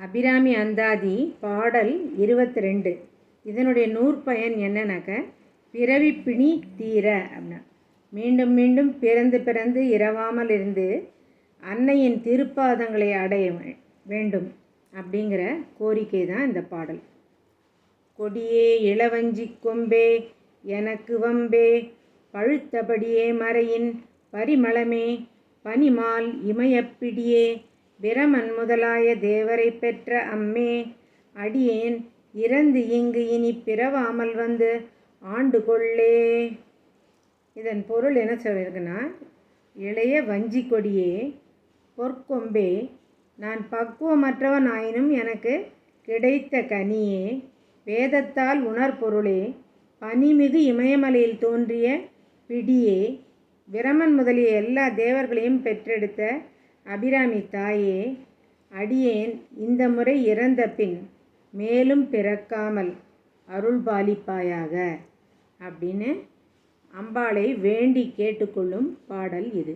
அபிராமி அந்தாதி பாடல் இருபத்தி ரெண்டு இதனுடைய நூற்பயன் என்னன்னாக்க பிறவி பிணி தீர அப்படின்னா மீண்டும் மீண்டும் பிறந்து பிறந்து இரவாமல் இருந்து அன்னையின் திருப்பாதங்களை அடைய வே- வேண்டும் அப்படிங்கிற கோரிக்கை தான் இந்த பாடல். கொடியே இளவஞ்சி கொம்பே எனக்கு வம்பே பழுத்தபடியே மறையின் பரிமளமே பனிமால் இமயப்பிடியே பிரமன் முதலாய தேவரை பெற்ற அம்மே அடியேன் இறந்து இங்கு இனி பிறவாமல் வந்து ஆண்டு கொள்ளே இதன் பொருள் என்ன சொல்லியிருக்குன்னா இளைய வஞ்சி கொடியே பொற்கொம்பே நான் பக்குவமற்றவன் ஆயினும் எனக்கு கிடைத்த கனியே வேதத்தால் உணர்பொருளே பனிமிகு இமயமலையில் தோன்றிய பிடியே பிரமன் முதலிய எல்லா தேவர்களையும் பெற்றெடுத்த அபிராமி தாயே அடியேன் இந்த முறை இறந்த பின் மேலும் பிறக்காமல் அருள் பாலிப்பாயாக அப்படின்னு அம்பாளை வேண்டி கேட்டுக்கொள்ளும் பாடல் இது.